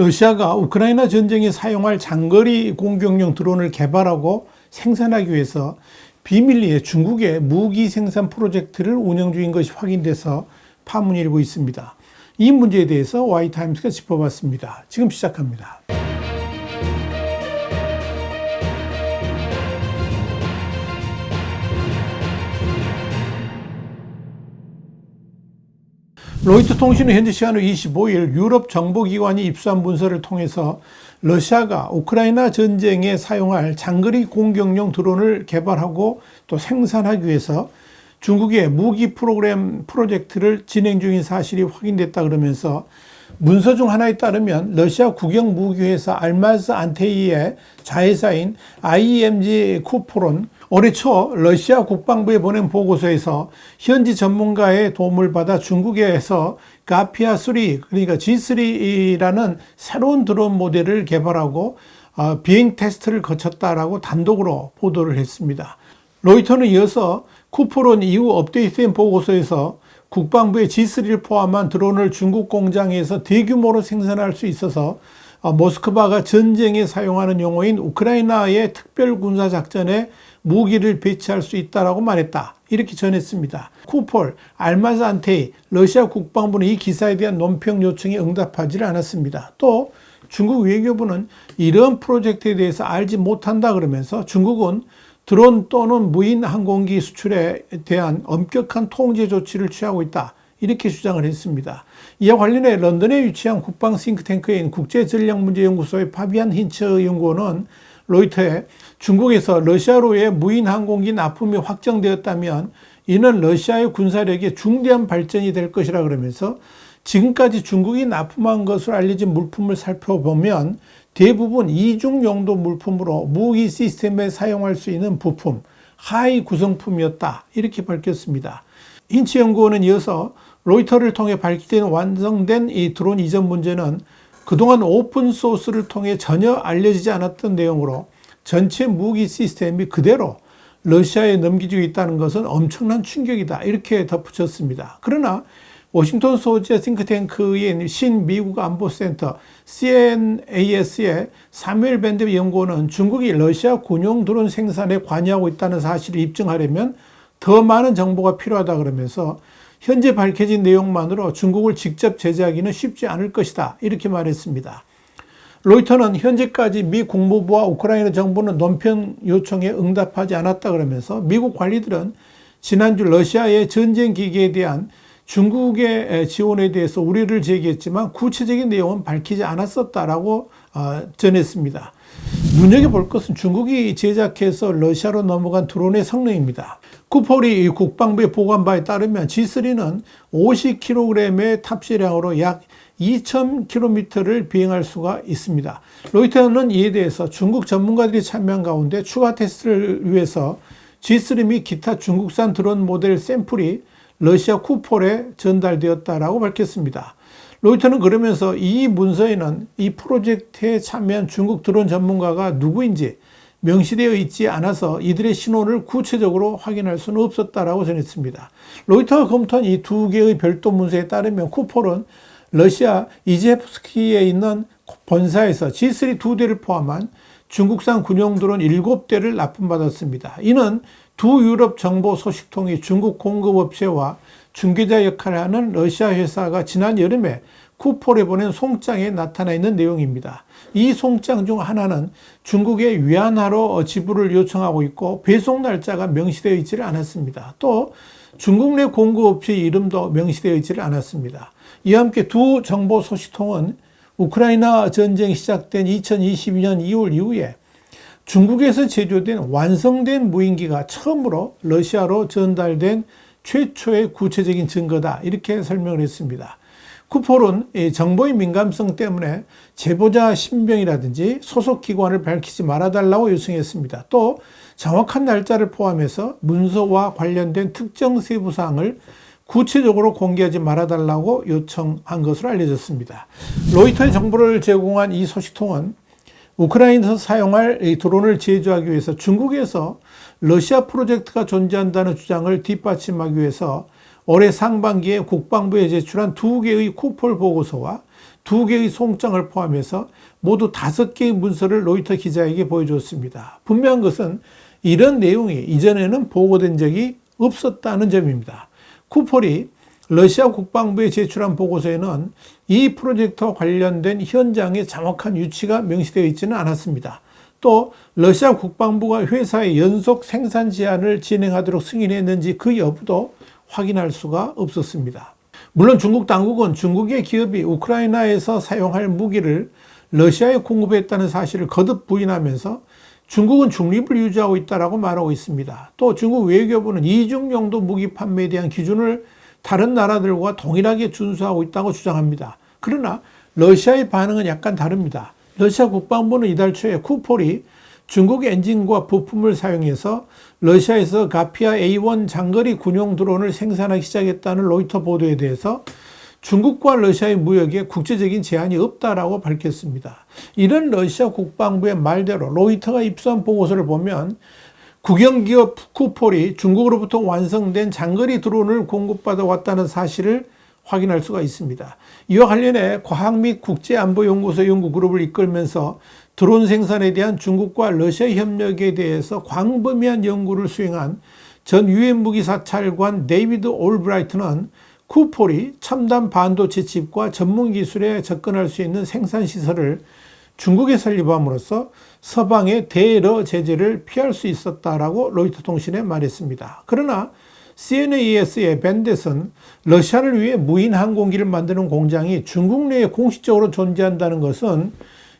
러시아가 우크라이나 전쟁에 사용할 장거리 공격용 드론을 개발하고 생산하기 위해서 비밀리에 중국의 무기 생산 프로젝트를 운영 중인 것이 확인돼서 파문이 일고 있습니다. 이 문제에 대해서 와이타임스가 짚어봤습니다. 지금 시작합니다. 로이터 통신은 현지 시간으로 25일 유럽 정보기관이 입수한 문서를 통해서 러시아가 우크라이나 전쟁에 사용할 장거리 공격용 드론을 개발하고 또 생산하기 위해서 중국의 무기 프로그램 프로젝트를 진행 중인 사실이 확인됐다 그러면서 문서 중 하나에 따르면 러시아 국영 무기회사 알마즈 안테이의 자회사인 IMG 쿠포론 올해 초 러시아 국방부에 보낸 보고서에서 현지 전문가의 도움을 받아 중국에서 가피아 3 그러니까 G3라는 새로운 드론 모델을 개발하고 어, 비행 테스트를 거쳤다라고 단독으로 보도를 했습니다. 로이터는 이어서 쿠포론 이후 업데이트된 보고서에서 국방부의 G3를 포함한 드론을 중국 공장에서 대규모로 생산할 수 있어서 어, 모스크바가 전쟁에 사용하는 용어인 우크라이나의 특별 군사 작전에 무기를 배치할 수 있다라고 말했다. 이렇게 전했습니다. 쿠폴, 알마즈 안테이, 러시아 국방부는 이 기사에 대한 논평 요청에 응답하지 않았습니다. 또 중국 외교부는 이런 프로젝트에 대해서 알지 못한다 그러면서 중국은 드론 또는 무인 항공기 수출에 대한 엄격한 통제 조치를 취하고 있다. 이렇게 주장을 했습니다. 이와 관련해 런던에 위치한 국방 싱크탱크인 국제전략문제연구소의 파비안 힌처 연구원은 로이터에 중국에서 러시아로의 무인 항공기 납품이 확정되었다면 이는 러시아의 군사력의 중대한 발전이 될 것이라 그러면서 지금까지 중국이 납품한 것으로 알려진 물품을 살펴보면 대부분 이중 용도 물품으로 무기 시스템에 사용할 수 있는 부품, 하이 구성품이었다. 이렇게 밝혔습니다. 힌치 연구원은 이어서 로이터를 통해 밝히된 완성된 이 드론 이전 문제는 그동안 오픈 소스를 통해 전혀 알려지지 않았던 내용으로 전체 무기 시스템이 그대로 러시아에 넘겨지고 있다는 것은 엄청난 충격이다. 이렇게 덧붙였습니다. 그러나 워싱턴 소재 싱크탱크인 신미국 안보센터 CNAS의 사무엘 밴드 연구원은 중국이 러시아 군용 드론 생산에 관여하고 있다는 사실을 입증하려면 더 많은 정보가 필요하다 그러면서 현재 밝혀진 내용만으로 중국을 직접 제재하기는 쉽지 않을 것이다. 이렇게 말했습니다. 로이터는 현재까지 미 국무부와 우크라이나 정부는 논평 요청에 응답하지 않았다 그러면서 미국 관리들은 지난주 러시아의 전쟁 기기에 대한 중국의 지원에 대해서 우려를 제기했지만 구체적인 내용은 밝히지 않았었다라고 어, 전했습니다. 눈여겨볼 것은 중국이 제작해서 러시아로 넘어간 드론의 성능입니다. 쿠폴이 국방부의 보관 바에 따르면 G3는 50kg의 탑재량으로 약 2,000km를 비행할 수가 있습니다. 로이터는 이에 대해서 중국 전문가들이 참여한 가운데 추가 테스트를 위해서 G3 및 기타 중국산 드론 모델 샘플이 러시아 쿠폴에 전달되었다라고 밝혔습니다. 로이터는 그러면서 이 문서에는 이 프로젝트에 참여한 중국 드론 전문가가 누구인지 명시되어 있지 않아서 이들의 신원을 구체적으로 확인할 수는 없었다라고 전했습니다. 로이터가 검토한 이 두 개의 별도 문서에 따르면 쿠폴은 러시아 이제프스키에 있는 본사에서 G3 두 대를 포함한 중국산 군용 드론 7대를 납품받았습니다. 이는 두 유럽 정보 소식통이 중국 공급업체와 중개자 역할을 하는 러시아 회사가 지난 여름에 쿠폴에 보낸 송장에 나타나 있는 내용입니다. 이 송장 중 하나는 중국의 위안화로 지불을 요청하고 있고 배송 날짜가 명시되어 있지를 않았습니다. 또 중국 내 공급업체 이름도 명시되어 있지를 않았습니다. 이와 함께 두 정보 소식통은 우크라이나 전쟁이 시작된 2022년 2월 이후에 중국에서 제조된 완성된 무인기가 처음으로 러시아로 전달된 최초의 구체적인 증거다. 이렇게 설명을 했습니다. 쿠폴은 정보의 민감성 때문에 제보자 신병이라든지 소속 기관을 밝히지 말아달라고 요청했습니다. 또 정확한 날짜를 포함해서 문서와 관련된 특정 세부 사항을 구체적으로 공개하지 말아달라고 요청한 것으로 알려졌습니다. 로이터의 정보를 제공한 이 소식통은 우크라이나에서 사용할 드론을 제조하기 위해서 중국에서 러시아 프로젝트가 존재한다는 주장을 뒷받침하기 위해서 올해 상반기에 국방부에 제출한 두 개의 쿠폴 보고서와 두 개의 송장을 포함해서 모두 다섯 개의 문서를 로이터 기자에게 보여줬습니다. 분명한 것은 이런 내용이 이전에는 보고된 적이 없었다는 점입니다. 쿠폴이 러시아 국방부에 제출한 보고서에는 이 프로젝트와 관련된 현장의 정확한 위치가 명시되어 있지는 않았습니다. 또 러시아 국방부가 회사의 연속 생산 제한을 진행하도록 승인했는지 그 여부도 확인할 수가 없었습니다. 물론 중국 당국은 중국의 기업이 우크라이나에서 사용할 무기를 러시아에 공급했다는 사실을 거듭 부인하면서 중국은 중립을 유지하고 있다고 말하고 있습니다. 또 중국 외교부는 이중 용도 무기 판매에 대한 기준을 다른 나라들과 동일하게 준수하고 있다고 주장합니다. 그러나 러시아의 반응은 약간 다릅니다. 러시아 국방부는 이달 초에 쿠폴이 중국 엔진과 부품을 사용해서 러시아에서 가피아 A1 장거리 군용 드론을 생산하기 시작했다는 로이터 보도에 대해서 중국과 러시아의 무역에 국제적인 제한이 없다라고 밝혔습니다. 이런 러시아 국방부의 말대로 로이터가 입수한 보고서를 보면 국영기업 쿠폴이 중국으로부터 완성된 장거리 드론을 공급받아 왔다는 사실을 확인할 수가 있습니다. 이와 관련해 과학 및 국제안보연구소 연구그룹을 이끌면서 드론 생산에 대한 중국과 러시아 협력에 대해서 광범위한 연구를 수행한 전 유엔 무기 사찰관 데이비드 올브라이트는 쿠폴이 첨단 반도체 칩과 전문 기술에 접근할 수 있는 생산 시설을 중국에 설립함으로써 서방의 대러 제재를 피할 수 있었다라고 로이터 통신에 말했습니다. 그러나 CNAS의 벤데슨 러시아를 위해 무인 항공기를 만드는 공장이 중국 내에 공식적으로 존재한다는 것은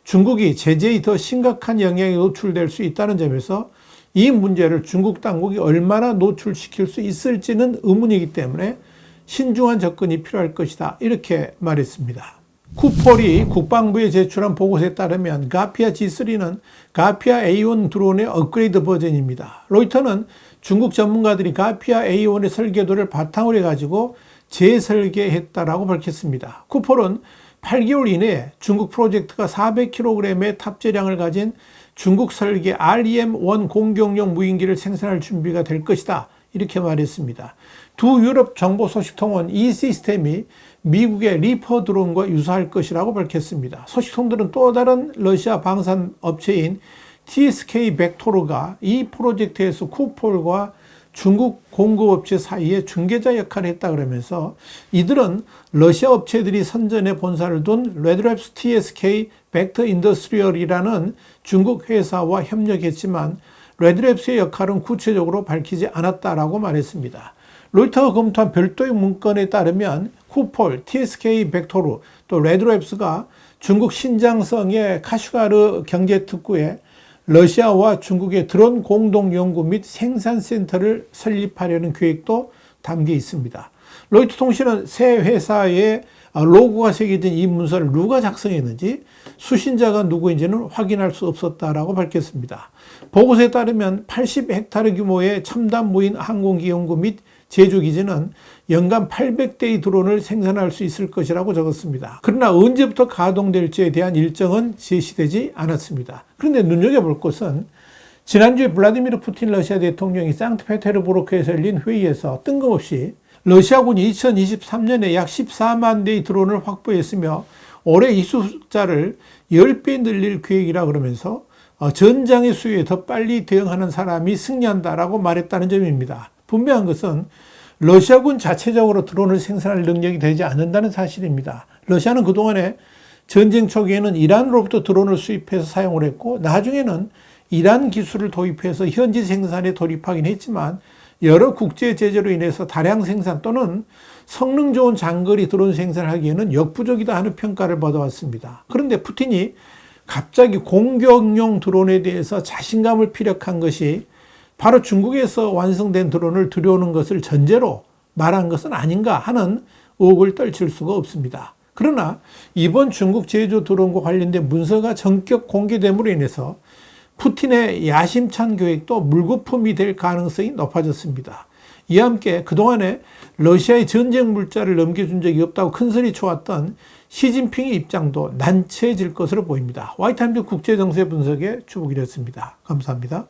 중국이 제재의 더 심각한 영향에 노출될 수 있다는 점에서 이 문제를 중국 당국이 얼마나 노출시킬 수 있을지는 의문이기 때문에 신중한 접근이 필요할 것이다. 이렇게 말했습니다. 쿠폴이 국방부에 제출한 보고서에 따르면 가피아 G3는 가피아 A1 드론의 업그레이드 버전입니다. 로이터는 중국 전문가들이 가피아 A1의 설계도를 바탕으로 해가지고 재설계했다라고 밝혔습니다. 쿠폴은 8개월 이내에 중국 프로젝트가 400kg의 탑재량을 가진 중국 설계 REM-1 공격용 무인기를 생산할 준비가 될 것이다. 이렇게 말했습니다. 두 유럽 정보 소식통은 이 시스템이 미국의 리퍼 드론과 유사할 것이라고 밝혔습니다. 소식통들은 또 다른 러시아 방산 업체인 TSK 벡토르가 이 프로젝트에서 쿠폴과 중국 공급업체 사이에 중개자 역할을 했다 그러면서 이들은 러시아 업체들이 선전에 본사를 둔 레드랩스 TSK 벡터 인더스트리얼이라는 중국 회사와 협력했지만 레드랩스의 역할은 구체적으로 밝히지 않았다라고 말했습니다. 로이터가 검토한 별도의 문건에 따르면 쿠폴, TSK 벡토르, 또 레드랩스가 중국 신장성의 카슈가르 경제특구에 러시아와 중국의 드론 공동 연구 및 생산 센터를 설립하려는 계획도 담겨 있습니다. 로이터 통신은 새 회사의 로고가 새겨진 이 문서를 누가 작성했는지 수신자가 누구인지는 확인할 수 없었다라고 밝혔습니다. 보고서에 따르면 80헥타르 규모의 첨단 무인 항공기 연구 및 제조 기지는 연간 800대의 드론을 생산할 수 있을 것이라고 적었습니다. 그러나 언제부터 가동될지에 대한 일정은 제시되지 않았습니다. 그런데 눈여겨볼 것은 지난주에 블라디미르 푸틴 러시아 대통령이 상트페테르부르크에서 열린 회의에서 뜬금없이 러시아군이 2023년에 약 14만 대의 드론을 확보했으며 올해 이 숫자를 10배 늘릴 계획이라 그러면서 어, 전장의 수요에 더 빨리 대응하는 사람이 승리한다라고 말했다는 점입니다. 분명한 것은 러시아군 자체적으로 드론을 생산할 능력이 되지 않는다는 사실입니다. 러시아는 그동안에 전쟁 초기에는 이란으로부터 드론을 수입해서 사용을 했고 나중에는 이란 기술을 도입해서 현지 생산에 돌입하긴 했지만 여러 국제 제재로 인해서 다량 생산 또는 성능 좋은 장거리 드론 생산하기에는 역부족이다 하는 평가를 받아왔습니다. 그런데 푸틴이 갑자기 공격용 드론에 대해서 자신감을 피력한 것이 바로 중국에서 완성된 드론을 들여오는 것을 전제로 말한 것은 아닌가 하는 의혹을 떨칠 수가 없습니다. 그러나 이번 중국 제조 드론과 관련된 문서가 전격 공개됨으로 인해서 푸틴의 야심찬 계획도 물거품이 될 가능성이 높아졌습니다. 이와 함께 그동안에 러시아의 전쟁 물자를 넘겨준 적이 없다고 큰소리 쳐왔던 시진핑의 입장도 난처해질 것으로 보입니다. 와이타임즈 국제정세 분석의 주목이었습니다. 감사합니다.